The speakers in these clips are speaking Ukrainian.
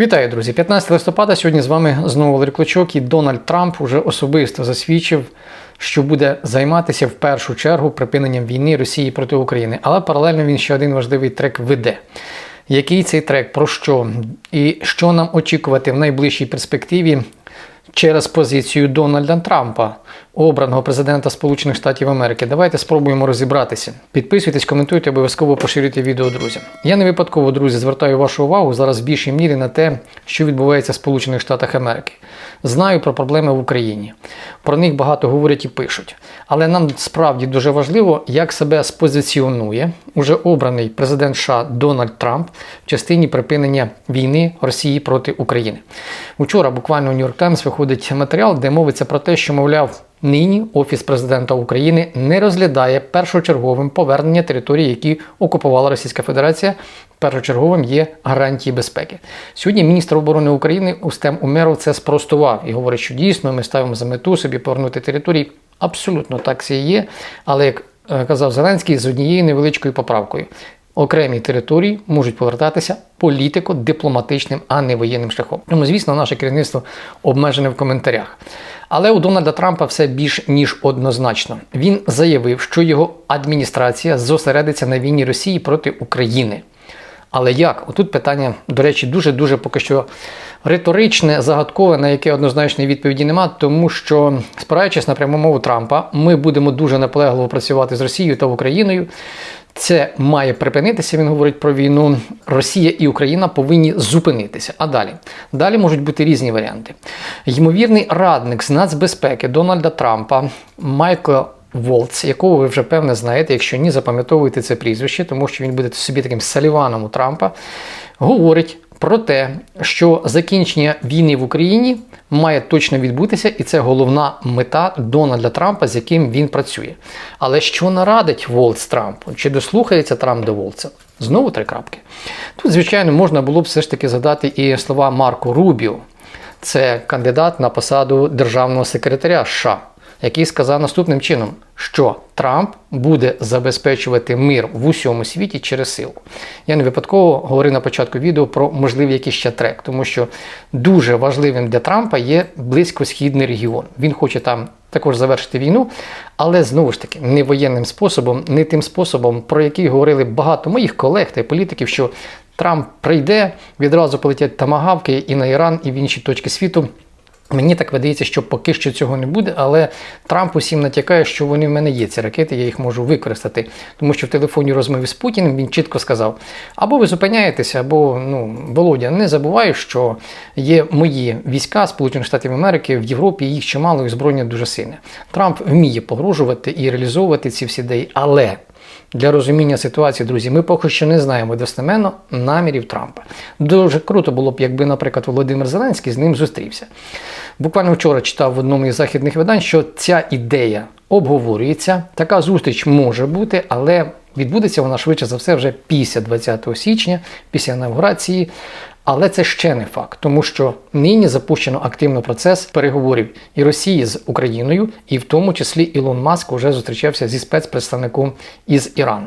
Вітаю, друзі! 15 листопада. Сьогодні з вами знову Валерій Клочок і Дональд Трамп уже особисто засвідчив, що буде займатися в першу чергу припиненням війни Росії проти України. Але паралельно він ще один важливий трек веде. Який цей трек, про що і що нам очікувати в найближчій перспективі через позицію Дональда Трампа, обраного президента Сполучених Штатів Америки. Давайте спробуємо розібратися. Підписуйтесь, коментуйте, обов'язково поширюйте відео друзям. Я не випадково, друзі, звертаю вашу увагу зараз в більшій мірі на те, що відбувається в Сполучених Штатах Америки. Знаю про проблеми в Україні. Про них багато говорять і пишуть. Але нам справді дуже важливо, як себе спозиціонує уже обраний президент США Дональд Трамп в частині припинення війни Росії проти України. Учора буквально у Нью-Йорк Таймс виходить матеріал, де мовиться про те, що, мовляв, нині Офіс президента України не розглядає першочерговим повернення територій, які окупувала Російська Федерація. Першочерговим є гарантії безпеки. Сьогодні міністр оборони України Устем Умеров це спростував і говорить, що дійсно ми ставимо за мету собі повернути території. Абсолютно так це і є. Але як е, казав Зеленський, з однією невеличкою поправкою. Окремі території можуть повертатися політико-дипломатичним, а не воєнним шляхом. Тому, звісно, наше керівництво обмежене в коментарях. Але у Дональда Трампа все більш ніж однозначно. Він заявив, що його адміністрація зосередиться на війні Росії проти України. Але як? Отут питання, до речі, дуже-дуже поки що риторичне, загадкове, на яке однозначної відповіді нема, тому що, спираючись на пряму мову Трампа, ми будемо дуже наполегливо працювати з Росією та Україною. Це має припинитися. Він говорить про війну. Росія і Україна повинні зупинитися. А далі далі можуть бути різні варіанти. Ймовірний радник з нацбезпеки Дональда Трампа Майкл Волц, якого ви вже певне знаєте, якщо ні, запам'ятовуйте це прізвище, тому що він буде собі таким саліваном у Трампа, говорить про те, що закінчення війни в Україні має точно відбутися, і це головна мета Дональда Трампа, з яким він працює. Але що нарадить Волц Трампу? Чи дослухається Трамп до Волца? Знову три крапки. Тут, звичайно, можна було б все ж таки задати і слова Марко Рубіо. Це кандидат на посаду державного секретаря США який сказав наступним чином, що Трамп буде забезпечувати мир в усьому світі через силу. Я не випадково говорив на початку відео про можливий якийсь ще трек, тому що дуже важливим для Трампа є близькосхідний регіон. Він хоче там. Також завершити війну, але знову ж таки не воєнним способом, не тим способом, про який говорили багато моїх колег та політиків, що Трамп прийде, відразу полетять тамагавки і на Іран, і в інші точки світу. Мені так видається, що поки що цього не буде, але Трамп усім натякає, що вони в мене є ці ракети, я їх можу використати. Тому що в телефонній розмові з Путіним він чітко сказав: або ви зупиняєтеся, або ну Володя, не забувай, що є мої війська Сполучених Штатів Америки в Європі, їх чимало і озброєння дуже сильне. Трамп вміє погрожувати і реалізовувати ці всі ідеї, але. Для розуміння ситуації, друзі, ми поки що не знаємо достеменно намірів Трампа. Дуже круто було б, якби, наприклад, Володимир Зеленський з ним зустрівся. Буквально вчора читав в одному із західних видань, що ця ідея обговорюється. Така зустріч може бути, але відбудеться вона швидше за все вже після 20 січня, після інаугурації. Але це ще не факт, тому що нині запущено активно процес переговорів і Росії з Україною, і в тому числі Ілон Маск вже зустрічався зі спецпредставником із Ірану.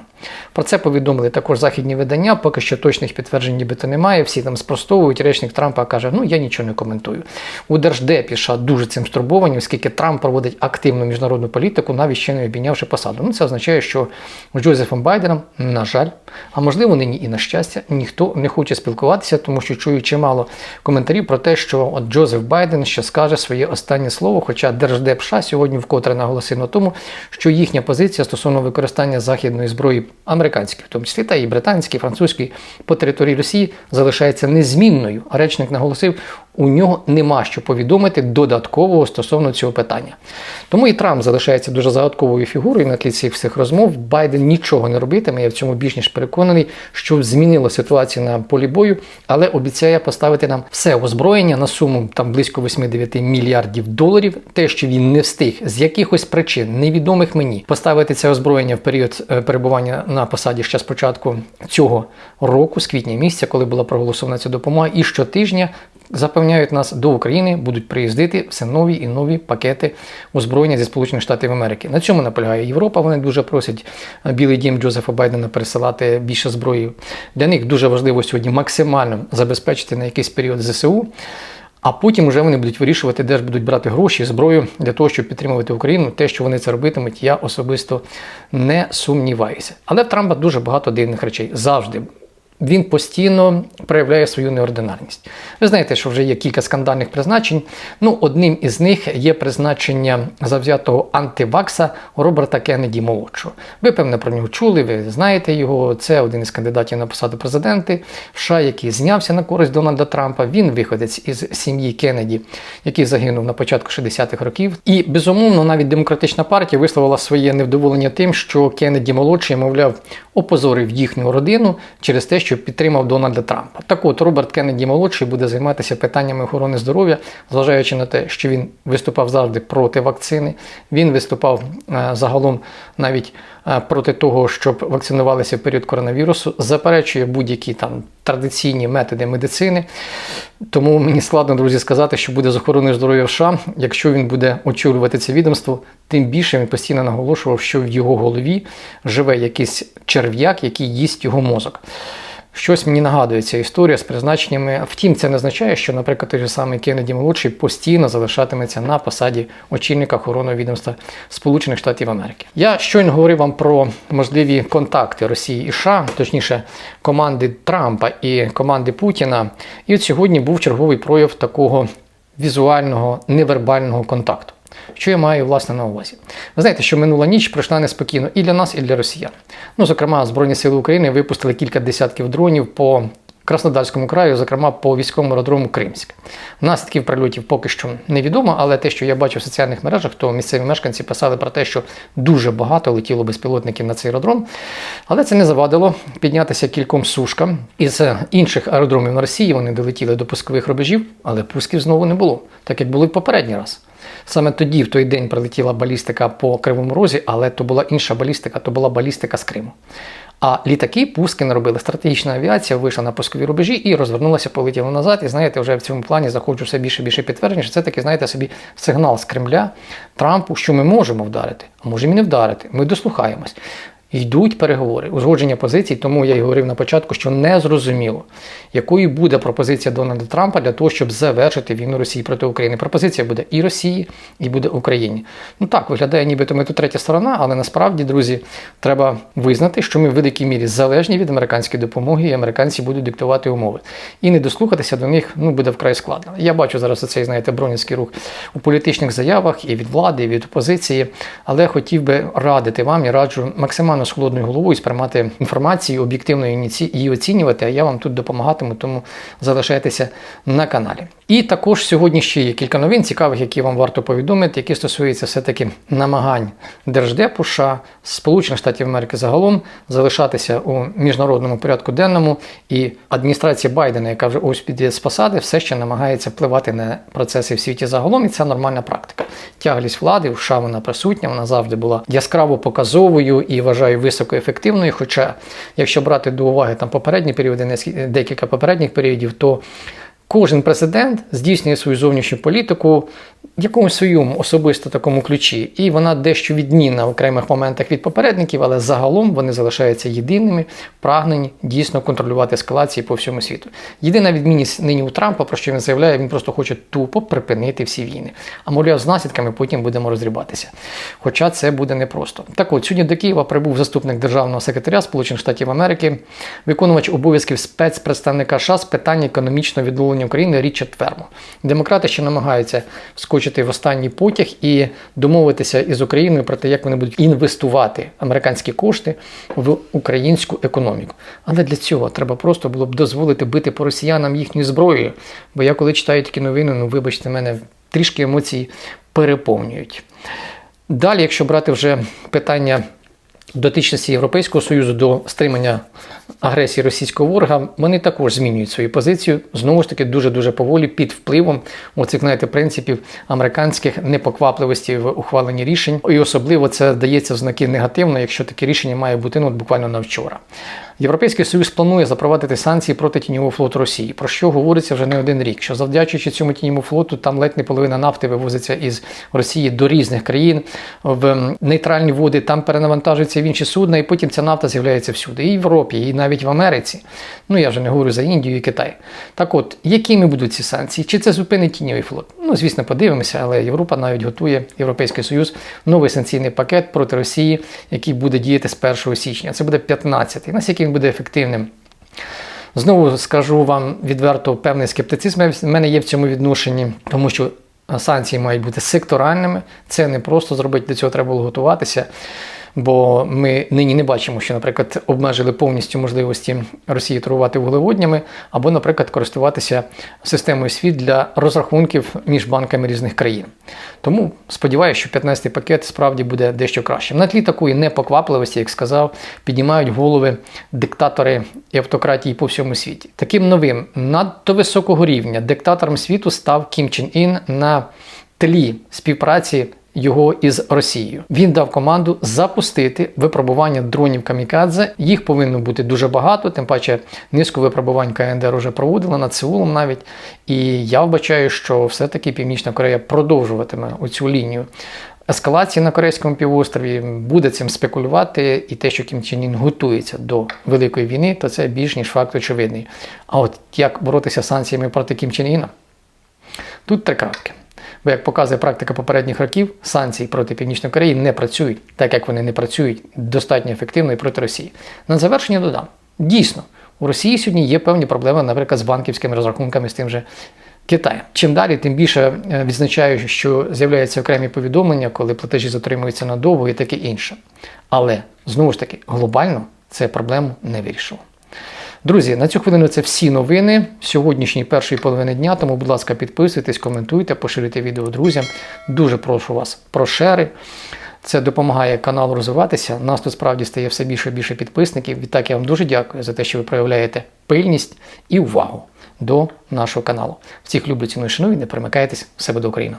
Про це повідомили також західні видання. Поки що точних підтверджень нібито немає. Всі там спростовують. Речник Трампа каже: Ну я нічого не коментую. У Держдепі США дуже цим стурбовані, оскільки Трамп проводить активну міжнародну політику, навіть ще не обійнявши посаду. Ну це означає, що з Джозефом Байденом, на жаль, а можливо, нині і на щастя, ніхто не хоче спілкуватися, тому що чую чимало коментарів про те, що от Джозеф Байден ще скаже своє останнє слово. Хоча Держдеп США сьогодні вкотре наголосив на тому, що їхня позиція стосовно використання західної зброї американської, в тому числі та і британські, і французькі, по території Росії залишається незмінною. А речник наголосив, у нього нема що повідомити додаткового стосовно цього питання. Тому і Трамп залишається дуже загадковою фігурою на тлі цих всіх розмов. Байден нічого не робитиме. Я в цьому більш ніж переконаний, що змінило ситуацію на полі бою, але обіцяє поставити нам все озброєння на суму там близько 8-9 мільярдів доларів. Те, що він не встиг з якихось причин, невідомих мені, поставити це озброєння в період е, перебування на посаді ще з початку цього року, з квітня місяця, коли була проголосована ця допомога, і щотижня запевняють нас, до України будуть приїздити все нові і нові пакети озброєння зі Сполучених Штатів Америки. На цьому наполягає Європа. Вони дуже просять Білий Дім Джозефа Байдена пересилати більше зброї. Для них дуже важливо сьогодні максимально забезпечити на якийсь період ЗСУ. А потім вже вони будуть вирішувати, де ж будуть брати гроші, зброю для того, щоб підтримувати Україну. Те, що вони це робитимуть, я особисто не сумніваюся. Але в Трампа дуже багато дивних речей завжди. Він постійно проявляє свою неординарність. Ви знаєте, що вже є кілька скандальних призначень. Ну, одним із них є призначення завзятого антивакса Роберта Кеннеді молодшого. Ви, певне, про нього чули, ви знаєте його. Це один із кандидатів на посаду президента США, який знявся на користь Дональда Трампа. Він виходець із сім'ї Кеннеді, який загинув на початку 60-х років. І безумовно, навіть демократична партія висловила своє невдоволення тим, що Кеннеді молодший, мовляв, опозорив їхню родину через те, що підтримав Дональда Трампа. Так от Роберт Кеннеді молодший буде займатися питаннями охорони здоров'я, зважаючи на те, що він виступав завжди проти вакцини. Він виступав е, загалом навіть проти того, щоб вакцинувалися в період коронавірусу, заперечує будь-які там традиційні методи медицини. Тому мені складно, друзі, сказати, що буде з охороною здоров'я в США, якщо він буде очолювати це відомство, тим більше він постійно наголошував, що в його голові живе якийсь черв'як, який їсть його мозок. Щось мені нагадує ця історія з призначеннями. Втім, це не означає, що, наприклад, той же самий Кеннеді молодший постійно залишатиметься на посаді очільника охоронного відомства Сполучених Штатів Америки. Я щойно говорив вам про можливі контакти Росії і США, точніше, команди Трампа і команди Путіна. І от сьогодні був черговий прояв такого візуального невербального контакту. Що я маю власне на увазі? Ви знаєте, що минула ніч пройшла неспокійно і для нас, і для росіян. Ну, зокрема, Збройні Сили України випустили кілька десятків дронів по Краснодарському краю, зокрема по військовому аеродрому Кримськ. Наслідків прильотів поки що невідомо, але те, що я бачу в соціальних мережах, то місцеві мешканці писали про те, що дуже багато летіло безпілотників на цей аеродром. Але це не завадило піднятися кільком сушкам. Із інших аеродромів на Росії вони долетіли до пускових рубежів, але пусків знову не було, так як були в попередній раз. Саме тоді, в той день, прилетіла балістика по Кривому Розі, але то була інша балістика, то була балістика з Криму. А літаки пуски не робили. Стратегічна авіація вийшла на пускові рубежі і розвернулася, полетіла назад. І знаєте, вже в цьому плані заходжу все більше і більше підтвердження, що це таки, знаєте, собі сигнал з Кремля Трампу, що ми можемо вдарити, а можемо і не вдарити. Ми дослухаємось. Йдуть переговори, узгодження позицій, тому я й говорив на початку, що не зрозуміло, якою буде пропозиція Дональда Трампа для того, щоб завершити війну Росії проти України. Пропозиція буде і Росії, і буде Україні. Ну так, виглядає, нібито ми тут третя сторона, але насправді, друзі, треба визнати, що ми в великій мірі залежні від американської допомоги, і американці будуть диктувати умови. І не дослухатися до них ну, буде вкрай складно. Я бачу зараз оцей, знаєте, бронівський рух у політичних заявах і від влади, і від опозиції, але хотів би радити вам і раджу максимально з холодною головою сприймати інформацію, об'єктивно її оцінювати, а я вам тут допомагатиму, тому залишайтеся на каналі. І також сьогодні ще є кілька новин цікавих, які вам варто повідомити, які стосуються все-таки намагань Держдепу США, Сполучених Штатів Америки загалом залишатися у міжнародному порядку денному. І адміністрація Байдена, яка вже ось піде з посади, все ще намагається впливати на процеси в світі загалом, і це нормальна практика. Тяглість влади в США вона присутня, вона завжди була яскраво показовою і вважаю високоефективною. Хоча, якщо брати до уваги там попередні періоди, декілька попередніх періодів, то Кожен президент здійснює свою зовнішню політику в якомусь своєму особисто такому ключі, і вона дещо відмінна в окремих моментах від попередників, але загалом вони залишаються єдиними, прагнені дійсно контролювати ескалації по всьому світу. Єдина відмінність нині у Трампа, про що він заявляє, він просто хоче тупо припинити всі війни. А мовляв, з наслідками потім будемо розрібатися. Хоча це буде непросто. Так от сьогодні до Києва прибув заступник державного секретаря Сполучених Штатів Америки, виконувач обов'язків спецпредставника США з питань економічного відновлення України Річард Фермо. Демократи ще намагаються вскочити в останній потяг і домовитися із Україною про те, як вони будуть інвестувати американські кошти в українську економіку. Але для цього треба просто було б дозволити бити по росіянам їхньою зброєю. Бо я коли читаю такі новини, ну вибачте, мене трішки емоції переповнюють. Далі, якщо брати вже питання дотичності Європейського Союзу до стримання агресії російського ворога, вони також змінюють свою позицію знову ж таки дуже-дуже поволі під впливом оцих знаєте, принципів американських непоквапливості в ухваленні рішень. І особливо це дається в знаки негативно, якщо таке рішення має бути ну, буквально на вчора. Європейський Союз планує запровадити санкції проти тіньового флоту Росії, про що говориться вже не один рік. Що завдячуючи цьому тіньовому флоту, там ледь не половина нафти вивозиться із Росії до різних країн в нейтральні води, там перенавантажується в інші судна, і потім ця нафта з'являється всюди, і в Європі, і навіть в Америці. Ну я вже не говорю за Індію і Китай. Так от, якими будуть ці санкції? Чи це зупинить тіньовий флот? Ну, звісно, подивимося, але Європа навіть готує Європейський Союз новий санкційний пакет проти Росії, який буде діяти з 1 січня. Це буде 15-й. Наскільки він буде ефективним? Знову скажу вам відверто певний скептицизм в мене є в цьому відношенні, тому що санкції мають бути секторальними. Це не просто зробити, до цього треба було готуватися. Бо ми нині не бачимо, що, наприклад, обмежили повністю можливості Росії торгувати вуглеводнями, або, наприклад, користуватися системою світ для розрахунків між банками різних країн. Тому сподіваюся, що 15-й пакет справді буде дещо кращим. На тлі такої непоквапливості, як сказав, піднімають голови диктатори і автократії по всьому світі. Таким новим надто високого рівня диктатором світу став Кім Чен Ін на тлі співпраці його із Росією. Він дав команду запустити випробування дронів Камікадзе. Їх повинно бути дуже багато, тим паче низку випробувань КНДР вже проводила над Сеулом навіть. І я вбачаю, що все-таки Північна Корея продовжуватиме оцю лінію. Ескалації на Корейському півострові буде цим спекулювати, і те, що Кім Чен Ін готується до великої війни, то це більш ніж факт очевидний. А от як боротися з санкціями проти Кім Чен Іна? Тут три крапки. Бо, як показує практика попередніх років, санкції проти Північної Кореї не працюють, так як вони не працюють достатньо ефективно і проти Росії. На завершення додам: дійсно, у Росії сьогодні є певні проблеми, наприклад, з банківськими розрахунками з тим же Китаєм. Чим далі, тим більше е, відзначаю, що з'являються окремі повідомлення, коли платежі затримуються надовго і таке інше. Але знову ж таки, глобально це проблему не вирішило. Друзі, на цю хвилину це всі новини сьогоднішньої першої половини дня. Тому, будь ласка, підписуйтесь, коментуйте, поширюйте відео друзям. Дуже прошу вас про шери. Це допомагає каналу розвиватися. Нас тут справді стає все більше і більше підписників. Відтак я вам дуже дякую за те, що ви проявляєте пильність і увагу до нашого каналу. Всіх люблю ціную шаную, не примикайтесь в себе до України.